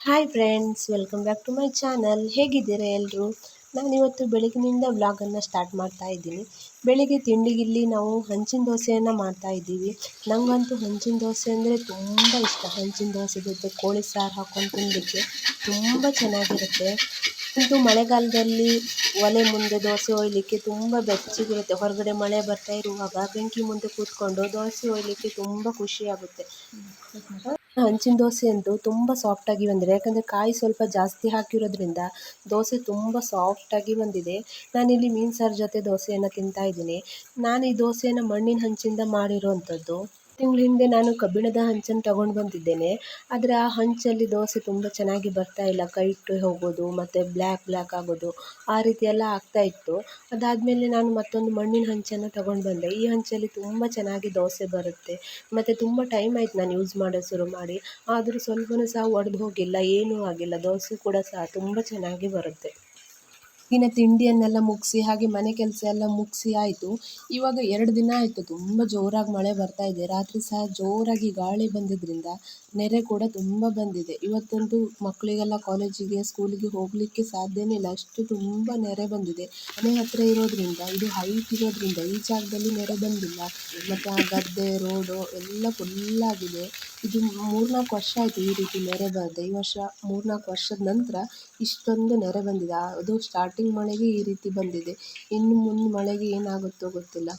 Hi friends welcome back to my channel ಹೇಗಿದ್ದೀರಾ ಎಲ್ಲರೂ ನಾನಿವತ್ತು ಬೆಳಗಿನಿಂದ ವ್ಲಾಗನ್ನು ಸ್ಟಾರ್ಟ್ ಮಾಡ್ತಾ ಇದ್ದೀನಿ. ಬೆಳಿಗ್ಗೆ ತಿಂಡಿಗಿಲ್ಲಿ ನಾವು ಹಂಚಿನ ದೋಸೆಯನ್ನು ಮಾಡ್ತಾ ಇದ್ದೀವಿ. ನನಗಂತೂ ಹಂಚಿನ ದೋಸೆ ಅಂದರೆ ತುಂಬ ಇಷ್ಟ. ಹಂಚಿನ ದೋಸೆ ಜೊತೆ ಕೋಳಿ ಸಾರು ಹಾಕೊಂಡು ತಿನ್ನಲಿಕ್ಕೆ ತುಂಬ ಚೆನ್ನಾಗಿರುತ್ತೆ. ಇದು ಮಳೆಗಾಲದಲ್ಲಿ ಒಲೆ ಮುಂದೆ ದೋಸೆ ಒಯ್ಲಿಕ್ಕೆ ತುಂಬ ಬೆಚ್ಚಗಿರುತ್ತೆ. ಹೊರಗಡೆ ಮಳೆ ಬರ್ತಾ ಇರುವಾಗ ಬೆಂಕಿ ಮುಂದೆ ಕೂತ್ಕೊಂಡು ದೋಸೆ ಒಯ್ಲಿಕ್ಕೆ ತುಂಬ ಖುಷಿಯಾಗುತ್ತೆ. ಹಂಚಿನ ದೋಸೆ ಅಂತೂ ತುಂಬ ಸಾಫ್ಟಾಗಿ ಬಂದಿದೆ. ಯಾಕಂದರೆ ಕಾಯಿ ಸ್ವಲ್ಪ ಜಾಸ್ತಿ ಹಾಕಿರೋದ್ರಿಂದ ದೋಸೆ ತುಂಬ ಸಾಫ್ಟಾಗಿ ಬಂದಿದೆ. ನಾನಿಲ್ಲಿ ಮೀನು ಸಾರು ಜೊತೆ ದೋಸೆಯನ್ನು ತಿಂತಾ ಇದ್ದೀನಿ. ನಾನು ಈ ದೋಸೆಯನ್ನು ಮಣ್ಣಿನ ಹಂಚಿಂದ ಮಾಡಿರೋವಂಥದ್ದು ತಿಂಗಳ ಹಿಂದೆ ನಾನು ಕಬ್ಬಿಣದ ಹಂಚನ್ನು ತಗೊಂಡು ಬಂದಿದ್ದೇನೆ. ಆದರೆ ಆ ಹಂಚಲ್ಲಿ ದೋಸೆ ತುಂಬ ಚೆನ್ನಾಗಿ ಬರ್ತಾ ಇಲ್ಲ. ಕೈ ಇಟ್ಟು ಹೋಗೋದು, ಮತ್ತು ಬ್ಲ್ಯಾಕ್ ಬ್ಲ್ಯಾಕ್ ಆಗೋದು, ಆ ರೀತಿ ಎಲ್ಲ ಆಗ್ತಾ ಇತ್ತು. ಅದಾದಮೇಲೆ ನಾನು ಮತ್ತೊಂದು ಮಣ್ಣಿನ ಹಂಚನ್ನು ತಗೊಂಡು ಬಂದೆ. ಈ ಹಂಚಲ್ಲಿ ತುಂಬ ಚೆನ್ನಾಗಿ ದೋಸೆ ಬರುತ್ತೆ. ಮತ್ತು ತುಂಬ ಟೈಮ್ ಆಯ್ತು ನಾನು ಯೂಸ್ ಮಾಡೋದು ಶುರು ಮಾಡಿ. ಆದರೂ ಸ್ವಲ್ಪನೂ ಸಹ ಒಡೆದು ಹೋಗಿಲ್ಲ, ಏನೂ ಆಗಿಲ್ಲ. ದೋಸೆ ಕೂಡ ಸಹ ತುಂಬ ಚೆನ್ನಾಗಿ ಬರುತ್ತೆ. ದಿನ ತಿಂಡಿಯನ್ನೆಲ್ಲ ಮುಗಿಸಿ, ಹಾಗೆ ಮನೆ ಕೆಲಸ ಎಲ್ಲ ಮುಗಿಸಿ ಆಯಿತು. ಇವಾಗ ಎರಡು ದಿನ ಆಯಿತು. ತುಂಬ ಜೋರಾಗಿ ಮಳೆ ಬರ್ತಾ ಇದೆ. ರಾತ್ರಿ ಸಹ ಜೋರಾಗಿ ಗಾಳಿ ಬಂದಿದ್ದರಿಂದ ನೆರೆ ಕೂಡ ತುಂಬ ಬಂದಿದೆ. ಇವತ್ತಂತೂ ಮಕ್ಕಳಿಗೆಲ್ಲ ಕಾಲೇಜಿಗೆ, ಸ್ಕೂಲಿಗೆ ಹೋಗಲಿಕ್ಕೆ ಸಾಧ್ಯನೇ ಇಲ್ಲ. ಅಷ್ಟು ತುಂಬ ನೆರೆ ಬಂದಿದೆ. ಮನೆ ಹತ್ತಿರ ಇರೋದರಿಂದ, ಇದು ಹೈಟ್ ಇರೋದ್ರಿಂದ, ಈ ಜಾಗದಲ್ಲಿ ನೆರೆ ಬಂದಿಲ್ಲ. ಮತ್ತು ಆ ಗದ್ದೆ, ರೋಡು ಎಲ್ಲ ಫುಲ್ಲಾಗಿದೆ ಇದು ಮೂರ್ನಾಲ್ಕು ವರ್ಷ ಆಯಿತು ಈ ರೀತಿ ನೆರೆ ಬರದೆ ಈ ವರ್ಷ ಮೂರ್ನಾಲ್ಕು ವರ್ಷದ ನಂತರ ಇಷ್ಟೊಂದು ನೆರೆ ಬಂದಿದೆ. ಅದು ಸ್ಟಾರ್ಟಿಂಗ್ ಮಳೆಗೆ ಈ ರೀತಿ ಬಂದಿದೆ. ಇನ್ನು ಮುಂದೆ ಮಳೆಗೆ ಏನಾಗುತ್ತೋ ಗೊತ್ತಿಲ್ಲ.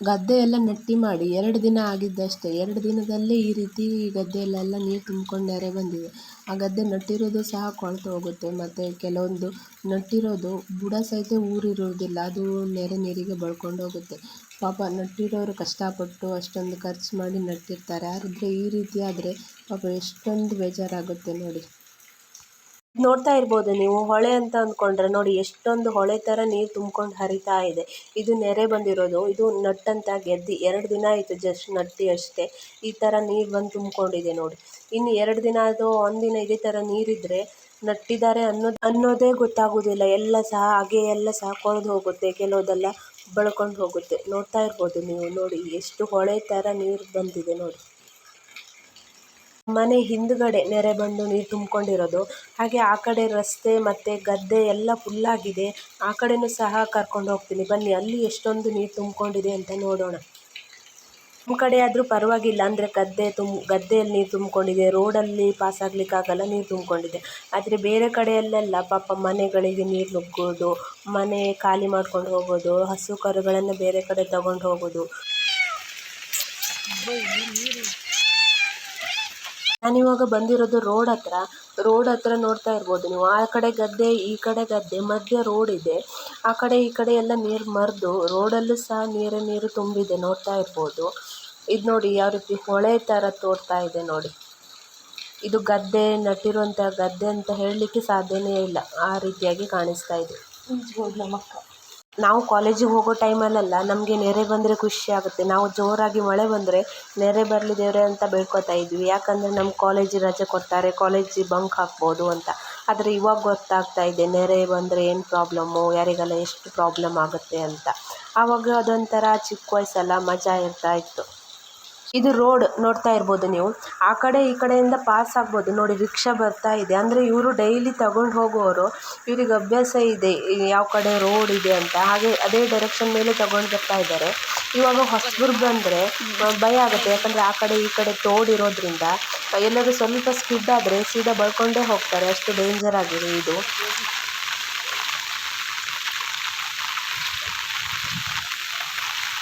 ಗದ್ದೆ ಎಲ್ಲ ನಟ್ಟಿ ಮಾಡಿ ಎರಡು ದಿನ ಆಗಿದ್ದಷ್ಟೇ. ಎರಡು ದಿನದಲ್ಲೇ ಈ ರೀತಿ ಗದ್ದೆಯಲ್ಲೆಲ್ಲ ನೀರು ತುಂಬಿಕೊಂಡು ಬಂದಿದೆ. ಆ ಗದ್ದೆ ನಟ್ಟಿರೋದು ಸಹ ಕೊಳ್ತು ಹೋಗುತ್ತೆ. ಮತ್ತು ಕೆಲವೊಂದು ನಟ್ಟಿರೋದು ಬುಡ ಸಹಿತ ಊರಿರೋದಿಲ್ಲ ಅದು ನೆರೆ ನೀರಿಗೆ ಬಳ್ಕೊಂಡು ಹೋಗುತ್ತೆ. ಪಾಪ ನಟ್ಟಿರೋರು ಕಷ್ಟಪಟ್ಟು ಅಷ್ಟೊಂದು ಖರ್ಚು ಮಾಡಿ ನಟ್ಟಿರ್ತಾರೆ. ಆದರೆ ಈ ರೀತಿ ಆದರೆ ಪಾಪ ಎಷ್ಟೊಂದು ಬೇಜಾರಾಗುತ್ತೆ ನೋಡಿ. ನೋಡ್ತಾ ಇರ್ಬೋದು ನೀವು ಹೊಳೆ ಅಂತ ಅಂದ್ಕೊಂಡ್ರೆ ನೋಡಿ ಎಷ್ಟೊಂದು ಹೊಳೆ ಥರ ನೀರು ತುಂಬ್ಕೊಂಡು ಹರಿತಾ ಇದೆ. ಇದು ನೆರೆ ಬಂದಿರೋದು. ಇದು ನಟ್ಟಂತ ಗೆದ್ದಿ. ಎರಡು ದಿನ ಆಯಿತು ಜಸ್ಟ್ ನಟ್ಟಿ ಅಷ್ಟೇ. ಈ ಥರ ನೀರು ಬಂದು ತುಂಬ್ಕೊಂಡಿದೆ ನೋಡಿ. ಇನ್ನು ಎರಡು ದಿನ ಅದು ಒಂದಿನ ಇದೇ ಥರ ನೀರಿದ್ದರೆ ನಟ್ಟಿದ್ದಾರೆ ಅನ್ನೋದು, ಅನ್ನೋದೇ ಗೊತ್ತಾಗೋದಿಲ್ಲ. ಎಲ್ಲ ಸಹ ಹಾಗೆ ಎಲ್ಲ ಸಹ ಕೊಳ್ದು ಹೋಗುತ್ತೆ. ಕೆಲವುದೆಲ್ಲ ಬಳ್ಕೊಂಡು ಹೋಗುತ್ತೆ. ನೋಡ್ತಾ ಇರ್ಬೋದು ನೀವು ನೋಡಿ ಎಷ್ಟು ಹೊಳೆ ಥರ ನೀರು ಬಂದಿದೆ ನೋಡಿ. ಮನೆ ಹಿಂದುಗಡೆ ನೆರೆ ಬಂದು ನೀರು ತುಂಬಿಕೊಂಡಿರೋದು. ಹಾಗೆ ಆ ಕಡೆ ರಸ್ತೆ ಮತ್ತು ಗದ್ದೆ ಎಲ್ಲ ಫುಲ್ಲಾಗಿದೆ ಆ ಕಡೆಯೂ ಸಹ ಕರ್ಕೊಂಡು ಹೋಗ್ತೀನಿ. ಬನ್ನಿ, ಅಲ್ಲಿ ಎಷ್ಟೊಂದು ನೀರು ತುಂಬಿಕೊಂಡಿದೆ ಅಂತ ನೋಡೋಣ. ನಮ್ಮ ಕಡೆ ಆದರೂ ಪರವಾಗಿಲ್ಲ. ಅಂದರೆ ಗದ್ದೆ ತುಂಬ ಗದ್ದೆಯಲ್ಲಿ ನೀರು ತುಂಬಿಕೊಂಡಿದೆ. ರೋಡಲ್ಲಿ ಪಾಸ್ ಆಗಲಿಕ್ಕಾಗಲ್ಲ, ನೀರು ತುಂಬಿಕೊಂಡಿದೆ. ಆದರೆ ಬೇರೆ ಕಡೆಯಲ್ಲೆಲ್ಲ ಪಾಪ ಮನೆಗಳಿಗೆ ನೀರು ನುಗ್ಗೋದು, ಮನೆ ಖಾಲಿ ಮಾಡ್ಕೊಂಡು ಹೋಗೋದು, ಹಸು ಕರುಗಳನ್ನು ಬೇರೆ ಕಡೆ ತಗೊಂಡು ಹೋಗೋದು. ನಾನಿವಾಗ ಬಂದಿರೋದು ರೋಡ್ ಹತ್ರ. ರೋಡ್ ಹತ್ರ ನೋಡ್ತಾ ಇರ್ಬೋದು ನೀವು. ಆ ಕಡೆ ಗದ್ದೆ, ಈ ಕಡೆ ಗದ್ದೆ, ಮಧ್ಯ ರೋಡ್ ಇದೆ. ಆ ಕಡೆ ಈ ಕಡೆ ಎಲ್ಲ ನೀರು ಮರೆದು ರೋಡಲ್ಲೂ ಸಹ ನೀರು ನೀರು ತುಂಬಿದೆ ನೋಡ್ತಾ ಇರ್ಬೋದು. ಇದು ನೋಡಿ ಯಾವ ರೀತಿ ಹೊಳೆ ಥರ ತೋರ್ತಾ ಇದೆ ನೋಡಿ. ಇದು ಗದ್ದೆ ನಟ್ಟಿರುವಂಥ ಗದ್ದೆ ಅಂತ ಹೇಳಲಿಕ್ಕೆ ಸಾಧ್ಯನೇ ಇಲ್ಲ. ಆ ರೀತಿಯಾಗಿ ಕಾಣಿಸ್ತಾ ಇದೆ. ನಾವು ಕಾಲೇಜಿಗೆ ಹೋಗೋ ಟೈಮಲ್ಲೆಲ್ಲ ನಮಗೆ ನೆರೆ ಬಂದರೆ ಖುಷಿ ಆಗುತ್ತೆ. ನಾವು ಜೋರಾಗಿ ಮಳೆ ಬಂದರೆ ನೆರೆ ಬರಲಿ ದೇವರೇ ಅಂತ ಬೇಡ್ಕೊತಾ ಇದ್ವಿ. ಯಾಕಂದರೆ ನಮ್ಮ ಕಾಲೇಜಿಗೆ ರಜೆ ಕೊಡ್ತಾರೆ ಕಾಲೇಜಿಗೆ ಬಂಕ್ ಹಾಕ್ಬೋದು ಅಂತ. ಆದರೆ ಇವಾಗ ಗೊತ್ತಾಗ್ತಾ ಇದೆ, ನೆರೆ ಬಂದರೆ ಏನು ಪ್ರಾಬ್ಲಮ್ಮು ಯಾರಿಗೆಲ್ಲ ಎಷ್ಟು ಪ್ರಾಬ್ಲಮ್ ಆಗುತ್ತೆ ಅಂತ. ಆವಾಗ ಅದೊಂಥರ ಚಿಕ್ಕ ವಯಸ್ಸಲ್ಲ, ಮಜಾ ಇರ್ತಾ ಇತ್ತು. ಇದು ರೋಡ್ ನೋಡ್ತಾ ಇರ್ಬೋದು ನೀವು. ಆ ಕಡೆ ಈ ಕಡೆಯಿಂದ ಪಾಸ್ ಆಗ್ಬೋದು. ನೋಡಿ, ರಿಕ್ಷಾ ಬರ್ತಾ ಇದೆ. ಅಂದ್ರೆ ಇವರು ಡೈಲಿ ತಗೊಂಡು ಹೋಗುವವರು ಇವರಿಗೆ ಅಭ್ಯಾಸ ಇದೆ. ಯಾವ ಕಡೆ ರೋಡ್ ಇದೆ ಅಂತ. ಹಾಗೆ ಅದೇ ಡೈರೆಕ್ಷನ್ ಮೇಲೆ ತಗೊಂಡು ಬರ್ತಾ ಇದ್ದಾರೆ. ಇವಾಗ ಹೊಸಬರು ಬಂದರೆ ಭಯ ಆಗುತ್ತೆ. ಯಾಕಂದರೆ ಆ ಕಡೆ ಈ ಕಡೆ ತೋಡ್ ಇರೋದ್ರಿಂದ, ಎಲ್ಲರೂ ಸ್ವಲ್ಪ ಸ್ಕಿಡ್ ಆದರೆ ಸೀದಾ ಬಳ್ಕೊಂಡೇ ಹೋಗ್ತಾರೆ. ಅಷ್ಟು ಡೇಂಜರ್ ಆಗಿದೆ ಇದು.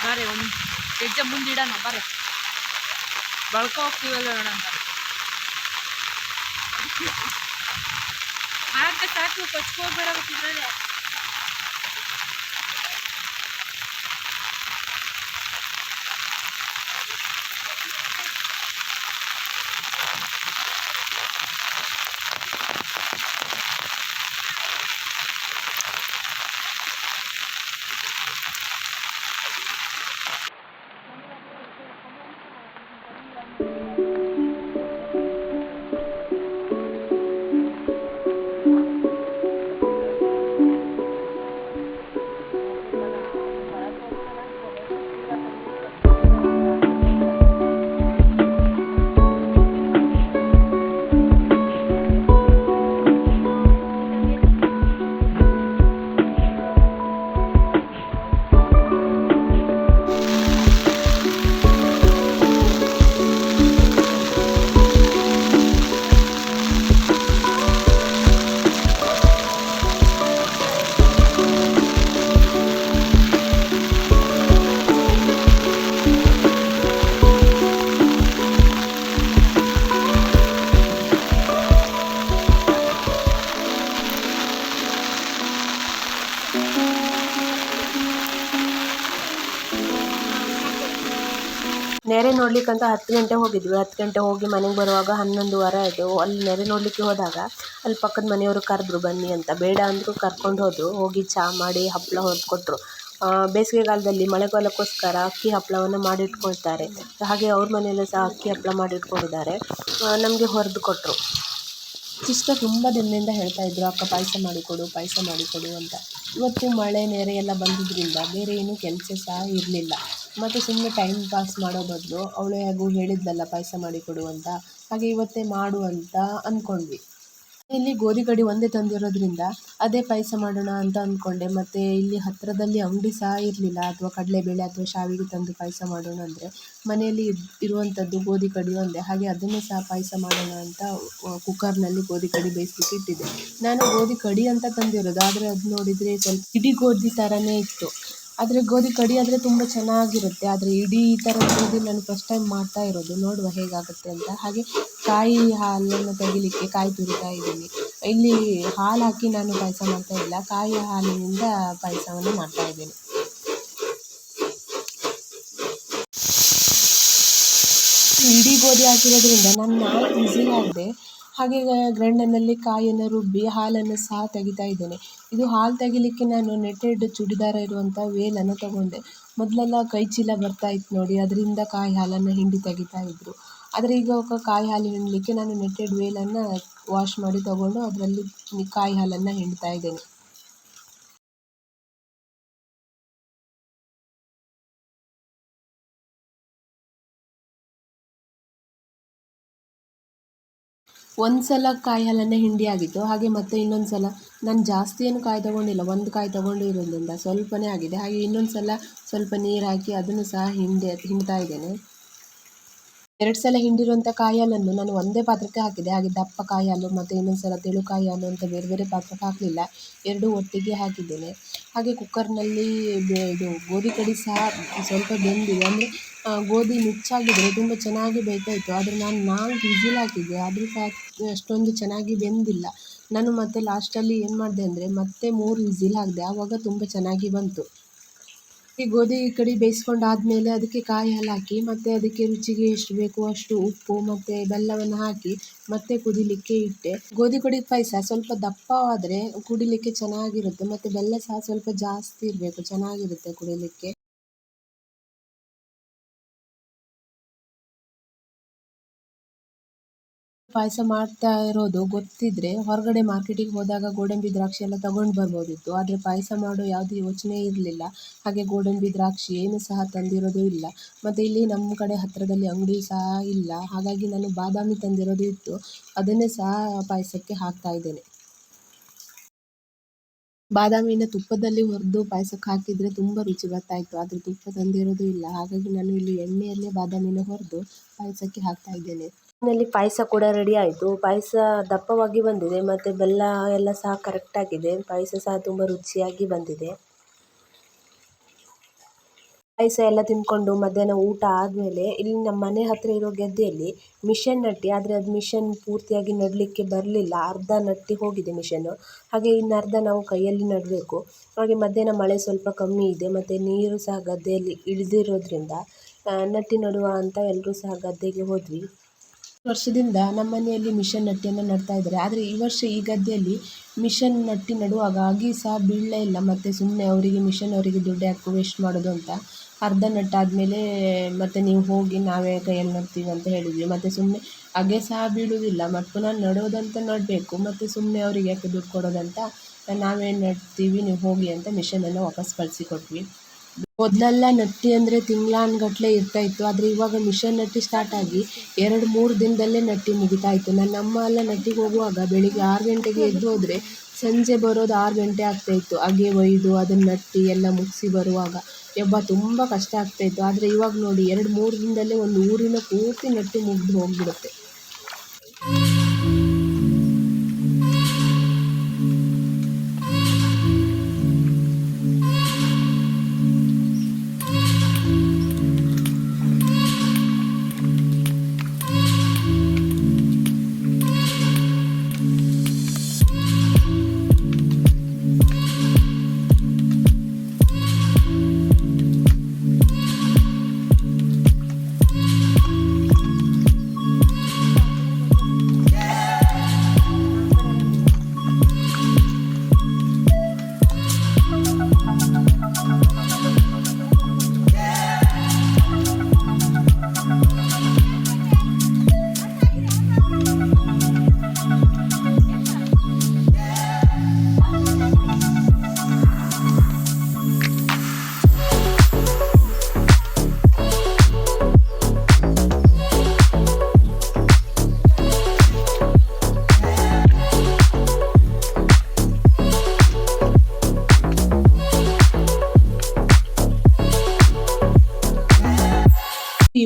ಬಾರೆ, ಒಂದು ಹೆಜ್ಜೆ ಮುಂದಿಡೋಣ ಬಾರೆ. ಬಳ್ಕೊ ಹೋಗ್ತೀವಲ್ಲ ನೋಡೋಣ ಆಗ ಸಾಕು ಕಚ್ಕೋಬೇಡ ಗೊತ್ತಿದ್ರೆ ನೆರೆ ಅಂತ ಹತ್ತು ಗಂಟೆ ಹೋಗಿದ್ವಿ. ಹತ್ತು ಗಂಟೆ ಹೋಗಿ ಮನೆಗೆ ಬರುವಾಗ ಹನ್ನೊಂದುವರೆ ಆಯಿತು. ಅಲ್ಲಿ ನೆರೆ ನೋಡಲಿಕ್ಕೆ ಹೋದಾಗ ಅಲ್ಲಿ ಪಕ್ಕದ ಮನೆಯವರು ಕರೆದ್ರು, ಬನ್ನಿ ಅಂತ. ಬೇಡ ಅಂದರು ಕರ್ಕೊಂಡು ಹೋದರು. ಹೋಗಿ ಚಹಾ ಮಾಡಿ ಹಪ್ಪಳ ಹೊರ್ದು ಕೊಟ್ಟರು ಬೇಸಿಗೆಗಾಲದಲ್ಲಿ ಮಳೆಗಾಲಕ್ಕೋಸ್ಕರ ಅಕ್ಕಿ ಹಪ್ಪಳವನ್ನು ಮಾಡಿಟ್ಕೊಳ್ತಾರೆ. ಹಾಗೆ ಅವ್ರ ಮನೆಯಲ್ಲೂ ಸಹ ಅಕ್ಕಿ ಹಪ್ಪಳ ಮಾಡಿಟ್ಕೊಂಡಿದ್ದಾರೆ. ನಮಗೆ ಹೊರೆದು ಕೊಟ್ಟರು ಇಷ್ಟ ತುಂಬ ದಿನದಿಂದ ಹೇಳ್ತಾ ಇದ್ರು, ಅಕ್ಕ, ಪಾಯಸ ಮಾಡಿಕೊಡು ಪಾಯಸ ಮಾಡಿಕೊಡು ಅಂತ. ಇವತ್ತು ಮಳೆ, ನೆರೆ ಎಲ್ಲ ಬಂದಿದ್ದರಿಂದ ಬೇರೆ ಏನೂ ಕೆಲಸ ಸಹ ಇರಲಿಲ್ಲ. ಮತ್ತು ಸುಮ್ಮನೆ ಟೈಮ್ ಪಾಸ್ ಮಾಡೋ ಬದಲು ಅವಳು ಹೇಗೂ ಹೇಳಿದ್ಲಲ್ಲ ಪಾಯಸ ಮಾಡಿಕೊಡು ಅಂತ. ಹಾಗೆ ಇವತ್ತೇ ಮಾಡು ಅಂತ ಅಂದ್ಕೊಂಡ್ವಿ ಇಲ್ಲಿ ಗೋಧಿ ಕಡಿ ಒಂದೇ ತಂದಿರೋದ್ರಿಂದ ಅದೇ ಪಾಯಸ ಮಾಡೋಣ ಅಂತ ಅಂದ್ಕೊಂಡೆ ಮತ್ತು ಇಲ್ಲಿ ಹತ್ತಿರದಲ್ಲಿ ಅಂಗಡಿ ಸಹ ಇರಲಿಲ್ಲ. ಅಥವಾ ಕಡಲೆಬೇಳೆ ಅಥವಾ ಶಾವಿಗೆ ತಂದು ಪಾಯಸ ಮಾಡೋಣ ಅಂದರೆ ಮನೆಯಲ್ಲಿ ಇರುವಂಥದ್ದು ಗೋಧಿ ಕಡಿ ಒಂದೇ. ಹಾಗೆ ಅದನ್ನೇ ಸಹ ಪಾಯಸ ಮಾಡೋಣ ಅಂತ ಕುಕ್ಕರ್ನಲ್ಲಿ ಗೋಧಿ ಕಡಿ ಬೇಯಿಸ್ಲಿಕ್ಕೆ ಇಟ್ಟಿದ್ದೆ. ನಾನು ಗೋಧಿ ಕಡಿ ಅಂತ ತಂದಿರೋದು. ಆದರೆ ಅದು ನೋಡಿದರೆ ಸ್ವಲ್ಪ ಇಡೀ ಗೋಧಿ ಥರನೇ ಇತ್ತು. ಆದರೆ ಗೋಧಿ ಕಡಿ ಆದರೆ ತುಂಬ ಚೆನ್ನಾಗಿರುತ್ತೆ. ಆದರೆ ಇಡೀ ಈ ಥರ ಗೋಧಿ ನಾನು ಫಸ್ಟ್ ಟೈಮ್ ಮಾಡ್ತಾ ಇರೋದು. ನೋಡುವ ಹೇಗಾಗುತ್ತೆ ಅಂತ. ಹಾಗೆ ಕಾಯಿ ಹಾಲನ್ನು ತೆಗಿಲಿಕ್ಕೆ ಕಾಯಿ ತುರಿತಾ ಇದ್ದೀನಿ. ಇಲ್ಲಿ ಹಾಲು ಹಾಕಿ ನಾನು ಪಾಯಸ ಮಾಡ್ತಾ ಇಲ್ಲ. ಕಾಯಿ ಹಾಲಿನಿಂದ ಪಾಯಸವನ್ನು ಮಾಡ್ತಾ ಇದ್ದೀನಿ. ಇಡೀ ಗೋಧಿ ಹಾಕಿರೋದ್ರಿಂದ ನಾನು ನಾಲ್ಕು ವಿಸಿಲ್ ಹಾಕಿದೆ. ಹಾಗೆ ಗ್ರೈಂಡರ್ನಲ್ಲಿ ಕಾಯಿಯನ್ನು ರುಬ್ಬಿ ಹಾಲನ್ನು ಸಹ ತೆಗಿತಾ ಇದ್ದೇನೆ. ಇದು ಹಾಲು ತೆಗಿಲಿಕ್ಕೆ ನಾನು ನೆಟ್ಟೆಡ್ ಚೂಡಿದಾರ ಇರುವಂಥ ವೇಲನ್ನು ತಗೊಂಡೆ. ಮೊದಲೆಲ್ಲ ಕೈ ಚೀಲ ಬರ್ತಾ ಇತ್ತು ನೋಡಿ, ಅದರಿಂದ ಕಾಯಿ ಹಾಲನ್ನು ಹಿಂಡಿ ತೆಗಿತಾ ಇದ್ದರು ಆದರೆ ಈಗ ಕಾಯಿ ಹಾಲು ಹಿಂಡಲಿಕ್ಕೆ ನಾನು ನೆಟ್ಟೆಡ್ ವೇಲನ್ನು ವಾಶ್ ಮಾಡಿ ತಗೊಂಡು ಅದರಲ್ಲಿ ಕಾಯಿ ಹಾಲನ್ನು ಹಿಂಡ್ತಾ ಇದ್ದೇನೆ. ಒಂದು ಸಲ ಕಾಯಿ ಹಾಲನ್ನೇ ಹಿಂಡಿ ಆಗಿತ್ತು. ಹಾಗೆ ಮತ್ತೆ ಇನ್ನೊಂದು ಸಲ ನಾನು ಜಾಸ್ತಿ ಏನು ಕಾಯಿ ತಗೊಂಡಿಲ್ಲ. ಒಂದು ಕಾಯಿ ತೊಗೊಂಡಿರೋದ್ರಿಂದ ಸ್ವಲ್ಪನೇ ಆಗಿದೆ. ಹಾಗೆ ಇನ್ನೊಂದು ಸಲ ಸ್ವಲ್ಪ ನೀರು ಹಾಕಿ ಅದನ್ನು ಸಹ ಹಿಂಡಿ, ಹಿಂಡ್ತಾ ಇದ್ದೇನೆ. ಎರಡು ಸಲ ಹಿಂಡಿರುವಂಥ ಕಾಯಿ ಹಾಲನ್ನು ನಾನು ಒಂದೇ ಪಾತ್ರಕ್ಕೆ ಹಾಕಿದೆ ಹಾಗೆ ದಪ್ಪ ಕಾಯಿ ಹಾಲು ಮತ್ತು ಇನ್ನೊಂದು ಸಲ ತೆಳು ಕಾಯಿ ಹಾಲು ಅಂತ ಬೇರೆ ಬೇರೆ ಪಾತ್ರಕ್ಕೆ ಹಾಕಲಿಲ್ಲ. ಎರಡೂ ಒಟ್ಟಿಗೆ ಹಾಕಿದ್ದೇನೆ. ಹಾಗೆ ಕುಕ್ಕರ್ನಲ್ಲಿ ಇದು ಗೋಧಿ ಕಡಿ ಸಹ ಸ್ವಲ್ಪ ಬೆಂದಿದೆ. ಅಂದರೆ ಗೋಧಿ ನುಚ್ಚಾಗಿದ್ದರೆ ತುಂಬ ಚೆನ್ನಾಗಿ ಬೇಯ್ತಾಯಿತ್ತು ಆದರೆ ನಾನು ನಾಲ್ಕು ವಿಸಿಲ್ ಹಾಕಿದ್ದೆ. ಆದರೂ ಸಹ ಅಷ್ಟೊಂದು ಚೆನ್ನಾಗಿ ಬೆಂದಿಲ್ಲ. ನಾನು ಮತ್ತೆ ಲಾಸ್ಟಲ್ಲಿ ಏನು ಮಾಡಿದೆ ಅಂದರೆ, ಮತ್ತೆ ಮೂರು ವಿಸಿಲ್ ಹಾಕಿದೆ. ಆವಾಗ ತುಂಬ ಚೆನ್ನಾಗಿ ಬಂತು. ಈ ಗೋಧಿ ಕಡಿ ಬೇಯಿಸ್ಕೊಂಡಾದ್ಮೇಲೆ ಅದಕ್ಕೆ ಕಾಯಿ ಹಾಕಿ, ಮತ್ತು ಅದಕ್ಕೆ ರುಚಿಗೆ ಎಷ್ಟು ಬೇಕು ಅಷ್ಟು ಉಪ್ಪು, ಮತ್ತು ಬೆಲ್ಲವನ್ನು ಹಾಕಿ ಮತ್ತೆ ಕುದಿಲಿಕ್ಕೆ ಇಟ್ಟೆ. ಗೋಧಿ ಕಡಿ ಪಾಯಸ ಸ್ವಲ್ಪ ದಪ್ಪವಾದರೆ ಕುಡಿಲಿಕ್ಕೆ ಚೆನ್ನಾಗಿರುತ್ತೆ, ಮತ್ತು ಬೆಲ್ಲ ಸಹ ಸ್ವಲ್ಪ ಜಾಸ್ತಿ ಇರಬೇಕು, ಚೆನ್ನಾಗಿರುತ್ತೆ ಕುಡಿಲಿಕ್ಕೆ. ಪಾಯಸ ಮಾಡ್ತಾ ಇರೋದು ಗೊತ್ತಿದ್ರೆ ಹೊರಗಡೆ ಮಾರ್ಕೆಟಿಗೆ ಹೋದಾಗ ಗೋಡಂಬಿ ದ್ರಾಕ್ಷಿ ಎಲ್ಲ ತಗೊಂಡು ಬರ್ಬೋದಿತ್ತು. ಆದರೆ ಪಾಯಸ ಮಾಡೋ ಯಾವುದೇ ಯೋಚನೆ ಇರಲಿಲ್ಲ. ಹಾಗೆ ಗೋಡಂಬಿ ದ್ರಾಕ್ಷಿ ಏನು ಸಹ ತಂದಿರೋದು ಇಲ್ಲ. ಮತ್ತು ಇಲ್ಲಿ ನಮ್ಮ ಕಡೆ ಹತ್ತಿರದಲ್ಲಿ ಅಂಗಡಿ ಸಹ ಇಲ್ಲ. ಹಾಗಾಗಿ ನಾನು ಬಾದಾಮಿ ತಂದಿರೋದು ಇತ್ತು. ಅದನ್ನೇ ಸಹ ಪಾಯಸಕ್ಕೆ ಹಾಕ್ತಾ ಇದ್ದೇನೆ. ಬಾದಾಮಿನ ತುಪ್ಪದಲ್ಲಿ ಹುರಿದು ಪಾಯಸಕ್ಕೆ ಹಾಕಿದರೆ ತುಂಬ ರುಚಿ ಬರ್ತಾಯಿತ್ತು. ಆದರೆ ತುಪ್ಪ ತಂದಿರೋದು ಇಲ್ಲ. ಹಾಗಾಗಿ ನಾನು ಇಲ್ಲಿ ಎಣ್ಣೆಯಲ್ಲೇ ಬಾದಾಮಿನ ಹುರಿದು ಪಾಯಸಕ್ಕೆ ಹಾಕ್ತಾ ಇದ್ದೇನೆ. ಮನೆಯಲ್ಲಿ ಪಾಯಸ ಕೂಡ ರೆಡಿ ಆಯಿತು. ಪಾಯಸ ದಪ್ಪವಾಗಿ ಬಂದಿದೆ, ಮತ್ತು ಬೆಲ್ಲ ಎಲ್ಲ ಸಹ ಕರೆಕ್ಟಾಗಿದೆ ಪಾಯಸ ಸಹ ತುಂಬ ರುಚಿಯಾಗಿ ಬಂದಿದೆ. ಪಾಯಸ ಎಲ್ಲ ತಿಂದ್ಕೊಂಡು ಮಧ್ಯಾಹ್ನ ಊಟ ಆದಮೇಲೆ ಇಲ್ಲಿ ನಮ್ಮ ಮನೆ ಹತ್ತಿರ ಇರೋ ಗದ್ದೆಯಲ್ಲಿ ಮಿಷನ್ ನಟ್ಟಿ, ಆದರೆ ಅದು ಮಿಷನ್ ಪೂರ್ತಿಯಾಗಿ ನಡಲಿಕ್ಕೆ ಬರಲಿಲ್ಲ. ಅರ್ಧ ನಟ್ಟಿ ಹೋಗಿದೆ ಮಿಷನ್ನು. ಹಾಗೆ ಇನ್ನು ಅರ್ಧ ನಾವು ಕೈಯಲ್ಲಿ ನಡಬೇಕು. ಹಾಗೆ ಮಧ್ಯಾಹ್ನ ಮಳೆ ಸ್ವಲ್ಪ ಕಮ್ಮಿ ಇದೆ, ಮತ್ತು ನೀರು ಸಹ ಗದ್ದೆಯಲ್ಲಿ ಇಳಿದಿರೋದ್ರಿಂದ ನಟ್ಟಿ ನಡುವ ಅಂತ ಎಲ್ಲರೂ ಸಹ ಗದ್ದೆಗೆ ಹೋದ್ವಿ. ವರ್ಷದಿಂದ ನಮ್ಮ ಮನೆಯಲ್ಲಿ ಮಿಷನ್ ನಟ್ಟಿಯನ್ನು ನಡ್ತಾ ಇದ್ದಾರೆ. ಆದರೆ ಈ ವರ್ಷ ಈ ಗದ್ದೆಯಲ್ಲಿ ಮಿಷನ್ ನಟ್ಟಿ ನಡುವಾಗ ಆಗಿ ಸಹ ಬೀಳಲೇ ಇಲ್ಲ. ಮತ್ತು ಸುಮ್ಮನೆ ಅವರಿಗೆ ಮಿಷನ್ ಅವರಿಗೆ ದುಡ್ಡು ಯಾಕೆ ವೇಸ್ಟ್ ಮಾಡೋದು ಅಂತ ಅರ್ಧ ನಟ್ಟಾದಮೇಲೆ ಮತ್ತು ನೀವು ಹೋಗಿ ನಾವೇ ಕೈಯಲ್ಲಿ ನಡ್ತೀವಿ ಅಂತ ಹೇಳಿದ್ವಿ. ಮತ್ತು ಸುಮ್ಮನೆ ಹಾಗೆ ಸಹ ಬೀಳುವುದಿಲ್ಲ. ಮತ್ತು ಪುನಃ ನಡೋದಂತ ನಡಬೇಕು. ಮತ್ತು ಸುಮ್ಮನೆ ಅವರಿಗೆ ಯಾಕೆ ದುಡ್ಡು ಕೊಡೋದಂತ ನಾವೇನು ನಡ್ತೀವಿ, ನೀವು ಹೋಗಿ ಅಂತ ಮಿಷನನ್ನು ವಾಪಸ್ ಕಳಿಸಿಕೊಟ್ವಿ. ಮೊದಲೆಲ್ಲ ನಟ್ಟಿ ಅಂದರೆ ತಿಂಗಳಾನುಗಟ್ಲೆ ಇರ್ತಾ ಇತ್ತು. ಆದರೆ ಇವಾಗ ಮಿಷನ್ ನಟ್ಟಿ ಸ್ಟಾರ್ಟ್ ಆಗಿ ಎರಡು ಮೂರು ದಿನದಲ್ಲೇ ನಟ್ಟಿ ಮುಗಿತಾ ಇತ್ತು. ನನ್ನ ಅಮ್ಮ ಎಲ್ಲ ನಟ್ಟಿಗೆ ಹೋಗುವಾಗ ಬೆಳಿಗ್ಗೆ ಆರು ಗಂಟೆಗೆ ಎದ್ದು ಹೋದರೆ ಸಂಜೆ ಬರೋದು ಆರು ಗಂಟೆ ಆಗ್ತಾಯಿತ್ತು ಹಾಗೆ ಒಯ್ದು ಅದನ್ನು ನಟ್ಟಿ ಎಲ್ಲ ಮುಗಿಸಿ ಬರುವಾಗ. ಯಬ್ಬಾ, ತುಂಬ ಕಷ್ಟ ಆಗ್ತಾಯಿತ್ತು ಆದರೆ ಇವಾಗ ನೋಡಿ, ಎರಡು ಮೂರು ದಿನದಲ್ಲೇ ಒಂದು ಊರಿನ ಪೂರ್ತಿ ನಟ್ಟಿ ಮುಗಿದು ಹೋಗಿಬಿಡುತ್ತೆ.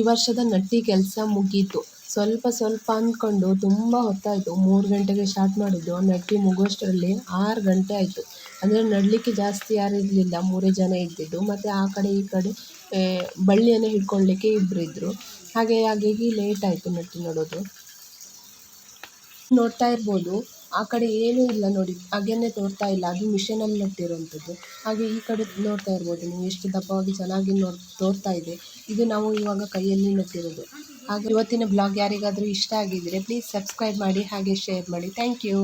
ವರ್ಷದ ನಟ್ಟಿ ಕೆಲಸ ಮುಗೀತು. ಸ್ವಲ್ಪ ಸ್ವಲ್ಪ ಅಂದ್ಕೊಂಡು ತುಂಬ ಹೊತ್ತಾಯಿತು. ಮೂರು ಗಂಟೆಗೆ ಸ್ಟಾರ್ಟ್ ಮಾಡಿದ್ದು. ನಟ್ಟಿ ಮುಗೋಷ್ಟರಲ್ಲಿ ಆರು ಗಂಟೆ ಆಯಿತು. ಅಂದರೆ ನಡಲಿಕ್ಕೆ ಜಾಸ್ತಿ ಯಾರು ಇರಲಿಲ್ಲ. ಮೂರೇ ಜನ ಇದ್ದಿದ್ದು. ಮತ್ತು ಆ ಕಡೆ ಈ ಕಡೆ ಬಳ್ಳಿಯನ್ನು ಹಿಡ್ಕೊಳ್ಳಿಕ್ಕೆ ಇಬ್ಬರು ಇದ್ದರು ಹಾಗೆ ಹಾಗಾಗಿ ಲೇಟ್ ಆಯಿತು ನಟ್ಟಿ ನೋಡೋದು. ನೋಡ್ತಾ ಇರ್ಬೋದು. ಆ ಕಡೆ ಏನೂ ಇಲ್ಲ ನೋಡಿ, ಹಾಗೇನೆ ತೋರ್ತಾ ಇಲ್ಲ. ಅದು ಮಿಷನಲ್ಲಿ ನೆಟ್ಟಿರುವಂಥದ್ದು. ಹಾಗೆ ಈ ಕಡೆ ನೋಡ್ತಾ ಇರ್ಬೋದು ನೀವು, ಎಷ್ಟು ದಪ್ಪವಾಗಿ ಚೆನ್ನಾಗಿ ನೋಡ್, ತೋರ್ತಾ ಇದೆ. ಇದು ನಾವು ಇವಾಗ ಕೈಯಲ್ಲಿ ನೆಟ್ಟಿರೋದು. ಹಾಗೆ ಇವತ್ತಿನ ಬ್ಲಾಗ್ ಯಾರಿಗಾದರೂ ಇಷ್ಟ ಆಗಿದ್ದರೆ ಪ್ಲೀಸ್ ಸಬ್ಸ್ಕ್ರೈಬ್ ಮಾಡಿ, ಹಾಗೆ ಶೇರ್ ಮಾಡಿ. Thank you